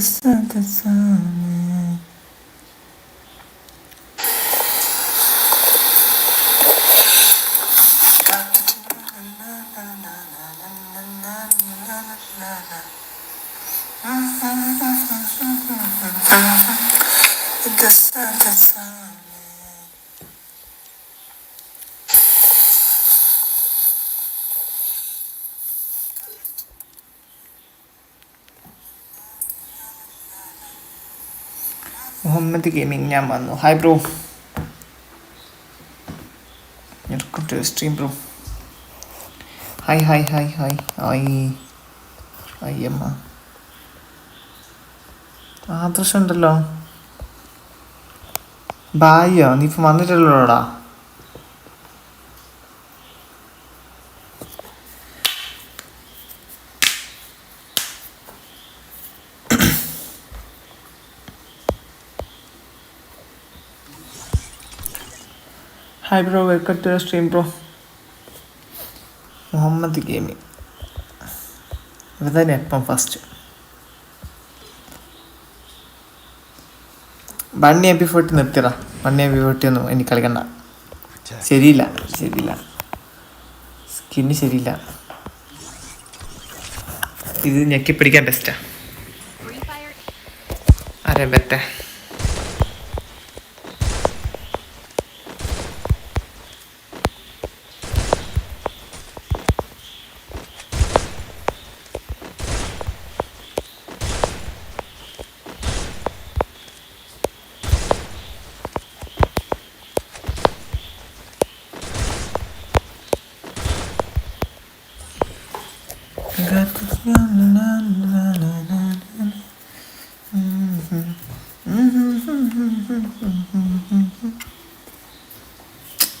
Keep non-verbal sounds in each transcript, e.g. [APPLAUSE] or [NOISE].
Santa, Santa, Muhammad gaming ഞാൻ വന്നു. Hi bro welcome to stream bro hi hi hi hi hi അയ്യമ്മ ആദർശം ഉണ്ടല്ലോ. ബായോ നീ ഇപ്പം വന്നിട്ടല്ലോടാ hi bro welcome to stream bro Muhammad gaming ഇവതന്നെ എപ്പം first bunny M P forty നിർത്തിയടാ bunny M P forty ഒന്നും എനിക്ക് കളിക്കണ്ട. ശരിയില്ല ശരിയില്ല. സ്കിന്ന് ശരിയില്ല. ഇത് ഞെക്കി പിടിക്കാൻ ബെസ്റ്റാ ആരെ ബെറ്റേ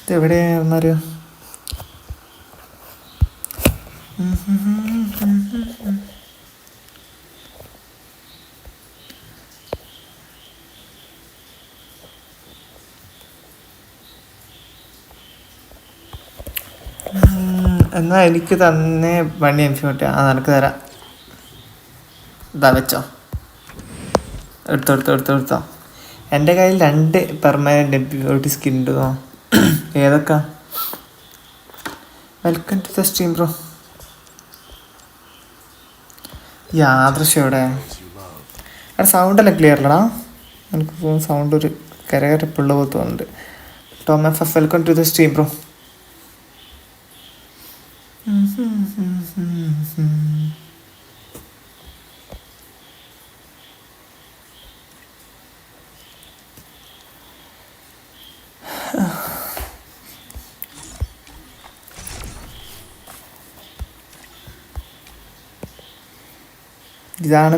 ഇത് എവിടെയായിരുന്നൊരു എന്നാ എനിക്ക് തന്നെ വണ്ടി എം ഫി ആ നിനക്ക് തരാം. ഇതാ വെച്ചോ. എടുത്തോ എടുത്തോ എടുത്തോ എടുത്തോ. എന്റെ കയ്യിൽ രണ്ട് പെർമനന്റ് ബ്യൂട്ടി സ്കിൻ ഉണ്ട് തോ [CLEARS THROAT] ഏതൊക്കെ? Welcome to the stream bro യാദൃശ്യം ഇവിടെ അവിടെ സൗണ്ടല്ല ക്ലിയർ അല്ലടാ? എനിക്ക് സൗണ്ട് ഒരു കരകരപ്പുള്ള പോലെ തോന്നുന്നുണ്ട്. Tom F F welcome to the stream bro ഇതാണ്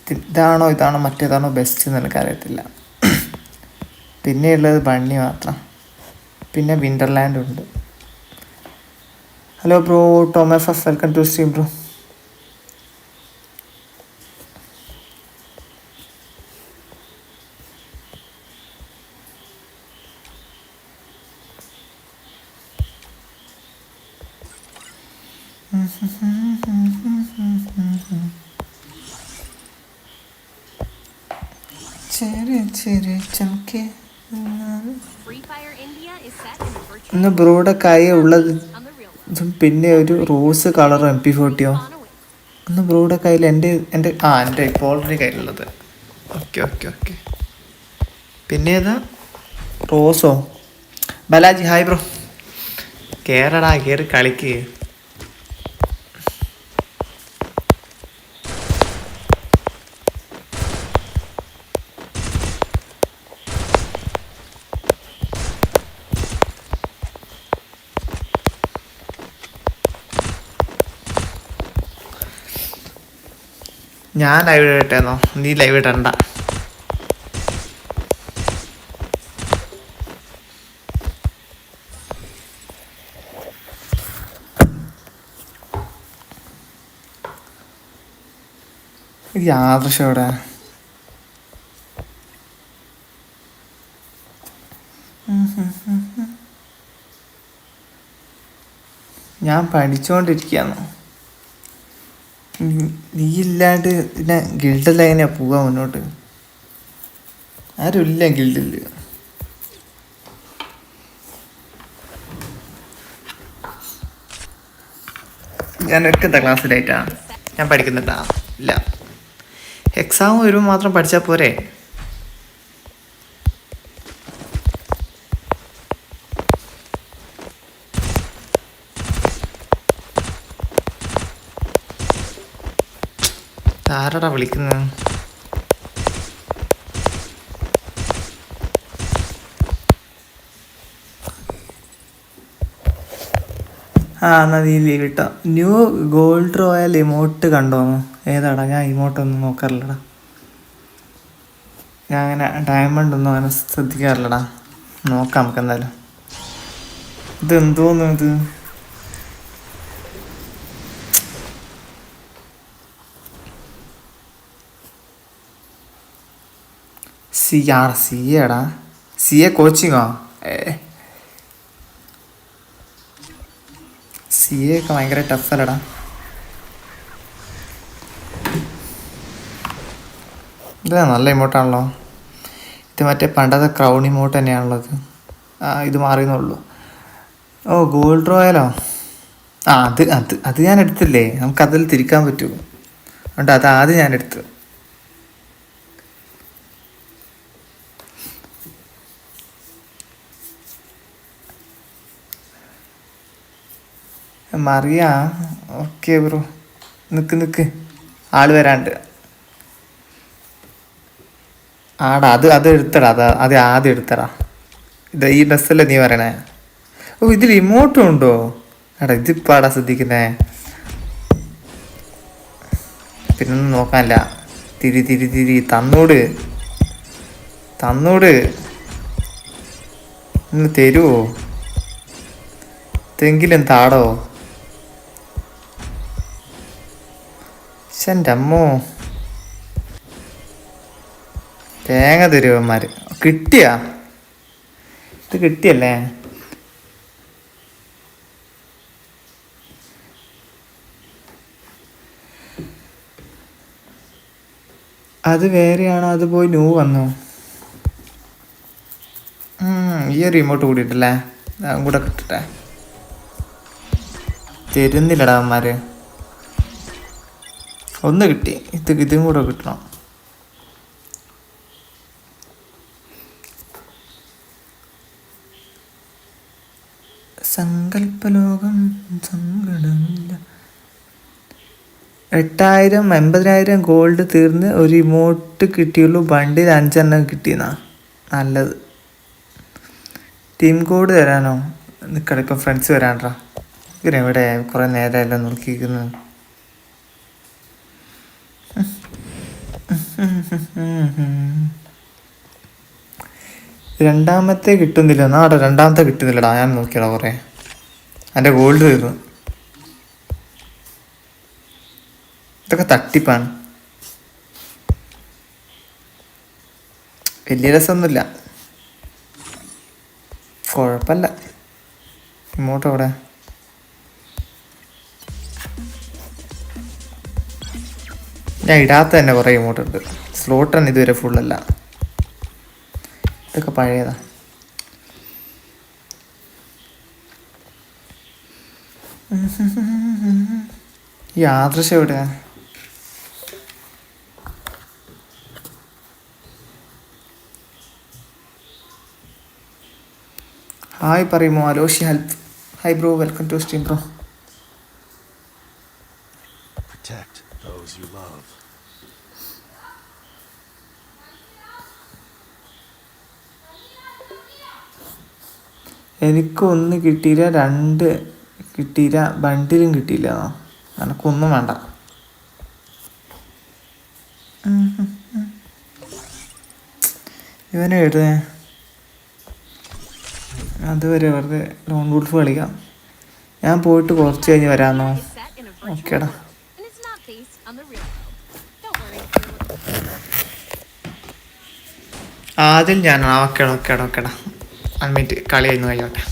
ഇത് ഇതാണോ ഇതാണോ മറ്റേതാണോ ബെസ്റ്റ് എന്ന് എനിക്കറിയത്തില്ല പിന്നെയുള്ളത് ബണ്ണി മാത്രം. പിന്നെ വിന്റർലാൻഡ് ഉണ്ട്. Hello bro Tom F welcome to stream bro ചെറിയ ഇന്ന് ബ്രോയുടെ ആയി ഉള്ളത് പിന്നെ ഒരു റോസ് കളർ എം പി ഫോർട്ടിയോ. ഒന്ന് ബ്രോയുടെ കയ്യിൽ എന്റെ എന്റെ ആ എന്റെ ഇപ്പോൾ ഓൾറെഡി കയ്യിലുള്ളത്. Okay okay okay. പിന്നെ ഏതാ? റോസോ? Balaji hi bro. കയറടാ കയറി കളിക്ക്. ഞാൻ ലൈവ് ഇട്ടേന്നോ നീ ലൈവ് ഇടണ്ട. ഇത് യാദൃശ്യം ഞാൻ പഠിച്ചുകൊണ്ടിരിക്കുകയാണ് നീ ഇല്ലാണ്ട് പിന്നെ ഗിൽഡല്ല എങ്ങനെയാ പോവാ മുന്നോട്ട്? ആരുമില്ല ഗിൽഡിൽ ഞാൻ ക്ലാസ് ക്ലാസ്സിലായിട്ടാ ഞാൻ പഠിക്കുന്നുണ്ടാ ഇല്ല. എക്സാം വരുമ്പോൾ മാത്രം പഠിച്ചാൽ പോരെ? ആരടാ വിളിക്കുന്നത്? ആ എന്നാ നീ ന്യൂ ഗോൾഡ് റോയൽ ഇമോട്ട് കണ്ടോ ഏതാടാ? ഞാൻ ഇമോട്ടൊന്നും നോക്കാറില്ലടാ. ഞാൻ അങ്ങനെ ഡയമണ്ട് ഒന്നും അങ്ങനെ ശ്രദ്ധിക്കാറില്ലടാ. നോക്കാം നമുക്ക് എന്തായാലും ഇത് എന്തോന്നു ഇത്? സി ആർ സി എടാ സി എ കോച്ചിങ്ങോ? സി എ ഒക്കെ ഭയങ്കര ടഫല്ലടാ ഇത് നല്ല ഇമോട്ടാണല്ലോ ഇത് മറ്റേ പണ്ടത്തെ ക്രൗൺ ഇമോട്ട് തന്നെയാണല്ലോ ഇത്. ആ ഇത് മാറിയെന്നുള്ളൂ ഓ ഗോൾഡ് റോയലോ ആ അത് അത് അത് ഞാൻ എടുത്തില്ലേ? നമുക്കതിൽ തിരിക്കാൻ പറ്റുമോ അതുകൊണ്ട് അത് ആദ്യം ഞാൻ എടുത്തു. മറിയ. Okay bro. നിക്ക് നിക്ക്. ആൾ വരാണ്ട്. ആടാ അത് അത് എടുത്തടാ. അത് അത് ആദ്യം എടുത്തടാ. ഇത് ഈ ഡ്രസ്സല്ലേ നീ പറയണേ? ഓ ഇതിൽ ഇമോട്ടും ഉണ്ടോ? എടാ ഇതിപ്പാടാ ശ്രദ്ധിക്കുന്നേ. പിന്നൊന്നും നോക്കാനില്ല. തിരി തിരി തിരി. തന്നോട്. തന്നോട്. ഒന്ന് തരുമോ തെങ്കിലും താടോ എന്റെ അമ്മോ തേങ്ങ തരുവന്മാർ കിട്ടിയാ? ഇത് കിട്ടിയല്ലേ? അത് വേറെയാണോ? അത് പോയി ന്യൂ വന്നു. ഈ ഒരു റിമോട്ട് കൂടിയിട്ടല്ലേ? അതും കൂടെ കിട്ടട്ടെ. തരുന്നില്ലടാ അവന്മാര്. ഒന്ന് കിട്ടി. ഇത് ഇതും കൂടെ കിട്ടണം. സങ്കല്പലോകം സങ്കടമില്ല. എട്ടായിരം എൺപതിനായിരം ഗോൾഡ് തീർന്ന് ഒരു ഇമോട്ട് കിട്ടിയുള്ളൂ. ബണ്ടിൽ അഞ്ചെണ്ണം കിട്ടിയെന്നാ. നല്ലത്. ടീം കോഡ് തരാനോ? നിൽക്കണം ഇപ്പം ഫ്രണ്ട്സ് വരാൻട്രാ ഇവരെവിടെ കുറേ നേരമല്ലോ നോക്കിയിരിക്കുന്നത്. [LAUGHS] രണ്ടാമത്തെ കിട്ടുന്നില്ല. നാടെ രണ്ടാമത്തെ കിട്ടുന്നില്ലടാ. ഞാൻ നോക്കിയടാ കുറേ. എന്റെ ഗോൾഡ് തീർന്നു ഇതൊക്കെ തട്ടിപ്പാണ്. വലിയ രസമൊന്നുമില്ല. കുഴപ്പമില്ല. ഇങ്ങോട്ട് അവിടെ. ഞാൻ ഇടാത്ത തന്നെ കുറേ ഇങ്ങോട്ട് ഉണ്ട്. സ്ലോട്ട് തന്നെ ഇതുവരെ ഫുള്ളല്ല ഇതൊക്കെ പഴയതാ. ഈ ആദർശ എവിടെ ഹായ് പറയുമോ Aloshy help hi bro welcome to stream bro എനിക്കൊന്ന് കിട്ടിയില്ല രണ്ട് കിട്ടിയില്ല ബണ്ടിലും കിട്ടിയില്ല എനക്കൊന്നും വേണ്ട. ഇവനെ എഴുതേ അതുവരെ വെറുതെ ലോൺ ഗുൾഫ് കളിക്കാം. ഞാൻ പോയിട്ട് കുറച്ച് കഴിഞ്ഞ് വരാമെന്നോ. ഓക്കേടാ. ആദ്യം ഞാനാണ് ഓക്കേടാ ഓക്കേടാ ഓക്കേടാ. അൺമിറ്റ് കളിയായിരുന്നു കഴിയോട്ടെ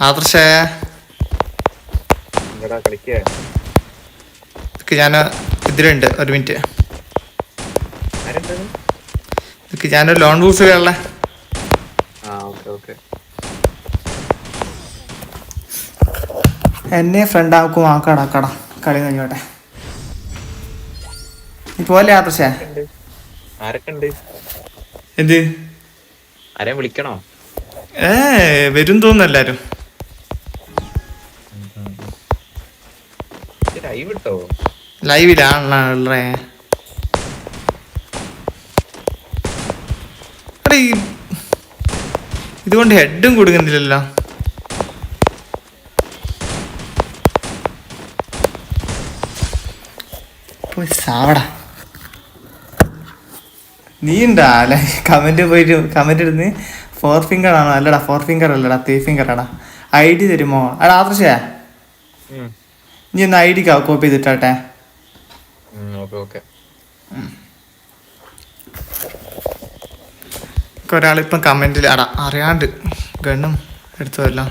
ആദർശേ ഞാൻ ഇതിലുണ്ട്. ഒരു മിനിറ്റ്. ഇതൊക്കെ ഞാനൊരു ലോൺ ബൂസ് ഓക്കെ എന്നെ ഫ്രണ്ട് ആക്കും ആക്കടാ. കടാ കളി കഴിഞ്ഞോട്ടെ. പോലെ ആദർശേ എന്ത്? ആരെ വിളിക്കണോ? ഏ വരും തോന്നുന്നു എല്ലാരും. ലൈവ് ഇട്ടോ? ലൈവിലാണല്ലേ? ഇതുകൊണ്ട് ഹെഡും കൊടുക്കുന്നില്ലല്ലോ. പോയി സാവടാ. നീ ഉണ്ടാ അല്ലെ? കമന്റ് പോയിട്ട് കമന്റ് ഇടുന്ന്. ഫോർ ഫിംഗർ ആണോ? അല്ലടാ ഫോർ ഫിംഗർ അല്ലടാ ത്രീ ഫിംഗർ ആടാ. ഐ ഡി തരുമോ? എടാ ആദർശയാ നീ ഒന്ന് ഐ ഡി കോപ്പി ചെയ്തിട്ടാട്ടെ. ഓക്കെ ഓക്കെ ഒരാളിപ്പം കമന്റിൽ അടാ അറിയാണ്ട് ഗണ്ണും എടുത്തു എല്ലാം